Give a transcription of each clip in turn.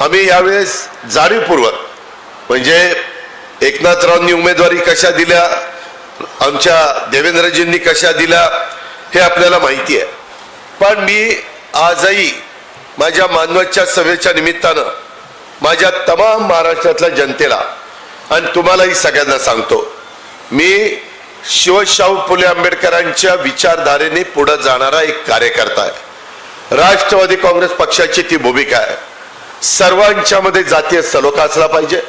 आम्ही यावेळेस जाणीवपूर्वक म्हणजे एकनाथरावांनी उमेदवारी कशा दिल्या आमच्या देवेंद्रजींनी कशा दिल्या हे आपल्याला माहिती आहे. पण मी आजही माझ्या मानवतच्या सभेच्या निमित्तानं माझ्या तमाम महाराष्ट्रातल्या जनतेला आणि तुम्हालाही सगळ्यांना सांगतो मी शिवशाहू फुले आंबेडकरांच्या विचारधारेने पुढे जाणारा एक कार्यकर्ता आहे. राष्ट्रवादी काँग्रेस पक्षाची ती भूमिका आहे. सर्वांच्या मध्ये जातीय सलोखा असला पाहिजे.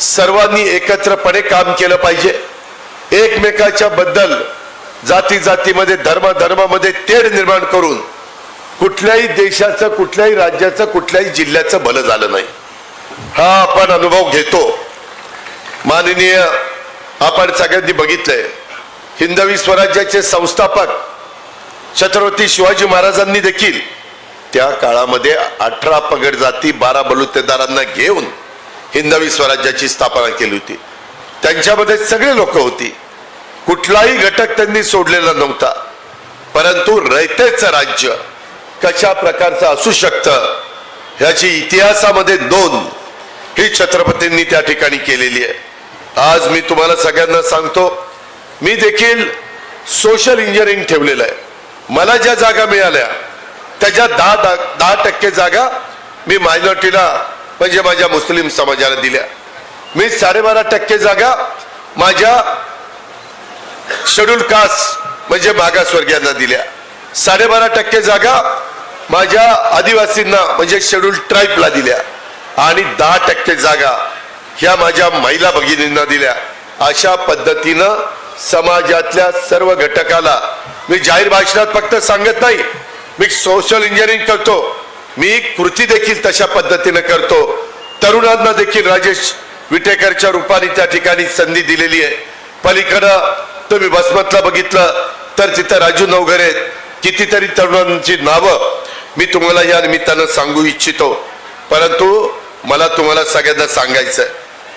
सर्वांनी एकत्रपणे काम केलं पाहिजे. एकमेकाच्या बद्दल जाती जातीमध्ये धर्म धर्मामध्ये तेढ निर्माण करून कुठल्याही देशाचं कुठल्याही राज्याचं कुठल्याही जिल्ह्याचं भलं झालं नाही. हा आपण अनुभव घेतो. माननीय आपण सगळ्यांनी बघितलंय. हिंदवी स्वराज्याचे संस्थापक छत्रपती शिवाजी महाराजांनी देखील त्या काळामध्ये अठरा पगड जाती बारा बलुतेदारांना घेऊन हिंदवी स्वराज्याची स्थापना केली होती. त्यांच्यामध्ये सगळे लोक होती. कुठलाही घटक त्यांनी सोडलेला नव्हता. परंतु रयतेचं राज्य कशा प्रकारचं असू शकतं ह्याची इतिहासामध्ये नोंद ही छत्रपतींनी त्या ठिकाणी केलेली आहे. आज मी तुम्हाला सगळ्यांना सांगतो मी देखील सोशल इंजिनिअरिंग ठेवलेलं आहे. मला ज्या जागा मिळाल्या त्याच्या दहा दहा दहा टक्के जागा मी मायनॉरिटीला म्हणजे माझ्या मुस्लिम समाजाला दिल्या. मी साडेबारा टक्के जागा माझ्या शेड्यूल कास्ट म्हणजे मागासवर्गीयांना दिल्या. साडेबारा टक्के जागा माझ्या आदिवासींना म्हणजे शेड्यूल ट्राईबला दिल्या. आणि दहा टक्के जागा ह्या माझ्या महिला भगिनींना दिल्या. अशा पद्धतीनं समाजातल्या सर्व घटकाला मी जाहीर भाषणात फक्त सांगत नाही मी सोशल इंजिनिअरिंग करतो. मी कृती देखील तशा पद्धतीनं करतो. तरुणांना देखील राजेश विटेकरच्या रूपाने त्या ठिकाणी संधी दिलेली आहे. पलीकडं तुम्ही बसमतला बघितलं तर तिथं राजू नवघरे कितीतरी तरुणांची नावं मी तुम्हाला या निमित्तानं सांगू इच्छितो. परंतु मला तुम्हाला सगळ्यांना सांगायचं आहे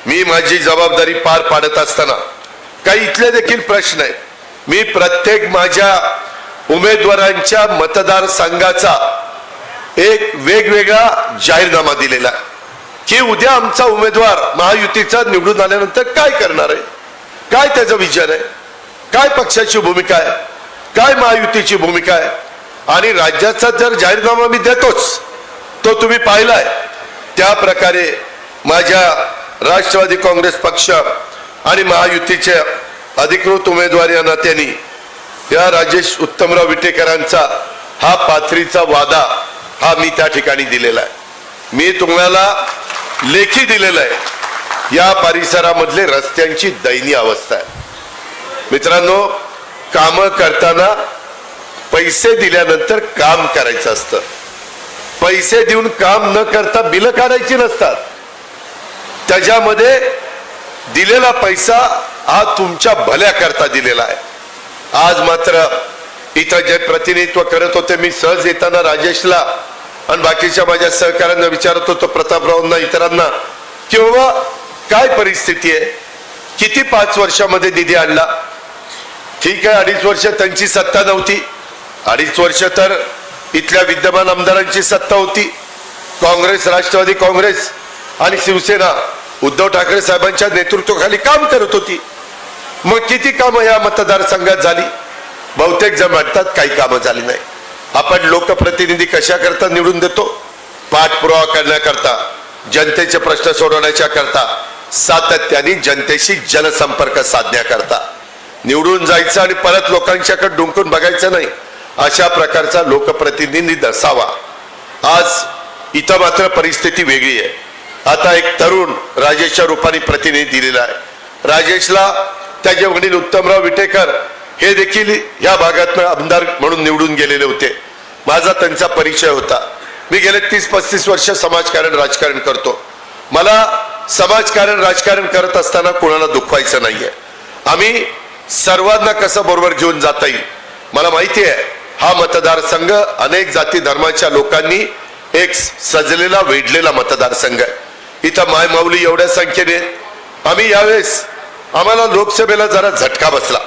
मी माझी जबाबदारी पार पाडत असताना काही इथले देखील प्रश्न आहेत. मी प्रत्येक माझ्या उमेदवारांच्या मतदारसंघाचा एक वेगवेगळा जाहीरनामा दिलेला आहे. की उद्या आमचा उमेदवार महायुतीचा निवडून आल्यानंतर काय करणार आहे? काय त्याचा विजन आहे? काय पक्षाची भूमिका आहे? काय महायुतीची भूमिका आहे? आणि राज्याचा जर जाहीरनामा मी देतोच तो तुम्ही पाहिलाय. त्या प्रकारे माझ्या राष्ट्रवादी काँग्रेस पक्ष आणि महायुतीच्या अधिकृत उमेदवार या नात्याने या राजेश उत्तमराव विटेकरांचा हा पाथरीचा वादा हा मी त्या ठिकाणी दिलेला आहे. मी तुम्हाला लेखी दिलेला आहे. या परिसरामधले रस्त्यांची दयनीय अवस्था आहे. मित्रांनो काम करताना पैसे दिल्यानंतर काम करायचं असतं. पैसे देऊन काम न करता बिल काढायची नसतात. त्याच्यामध्ये दिलेला पैसा हा तुमच्या भल्या करता दिलेला आहे. आज मात्र इथं जे प्रतिनिधित्व करत होते मी सहज येताना राजेशला आणि बाकीच्या माझ्या सहकाऱ्यांना विचारत होतो प्रतापरावांना इतरांना किंवा काय परिस्थिती आहे? किती पाच वर्षामध्ये निधी आणला? ठीक आहे अडीच वर्ष त्यांची सत्ता नव्हती. अडीच वर्ष तर इथल्या विद्यमान आमदारांची सत्ता होती. काँग्रेस राष्ट्रवादी काँग्रेस आणि शिवसेना उद्धव ठाकरे साहेबांच्या नेतृत्वाखाली काम करत होती. मग किती कामं या मतदारसंघात झाली? बहुतेक जण म्हणतात काही कामं झाली नाही. आपण लोकप्रतिनिधी कशाकरता निवडून देतो? पाठपुरावा करण्याकरता जनतेचे प्रश्न सोडवण्याच्या करता सातत्याने जनतेशी जनसंपर्क साधण्याकरता. निवडून जायचं आणि परत लोकांच्याकडे डुंकून बघायचं नाही अशा प्रकारचा लोकप्रतिनिधी नसावा आज इथं मात्र परिस्थिती वेगळी आहे. आता एक तरुण राजेशच्या रूपाने प्रतिनिधी दिलेला आहे. राजेशला त्याचे वडील उत्तमराव विटेकर हे देखील या भागातनं आमदार म्हणून निवडून गेलेले होते. माझा त्यांचा परिचय होता. मी गेले तीस पस्तीस वर्ष समाजकारण राजकारण करतो. मला समाजकारण राजकारण करत असताना कोणाला दुखवायचं नाहीये. आम्ही सर्वांना कसं बरोबर घेऊन जाता येईल? मला माहिती आहे हा मतदारसंघ अनेक जाती धर्माच्या लोकांनी एक सजलेला वेढलेला मतदारसंघ आहे. इथं मायमाऊली एवढ्या संख्येने आम्ही यावेळेस आम्हाला लोकसभेला जरा झटका बसला.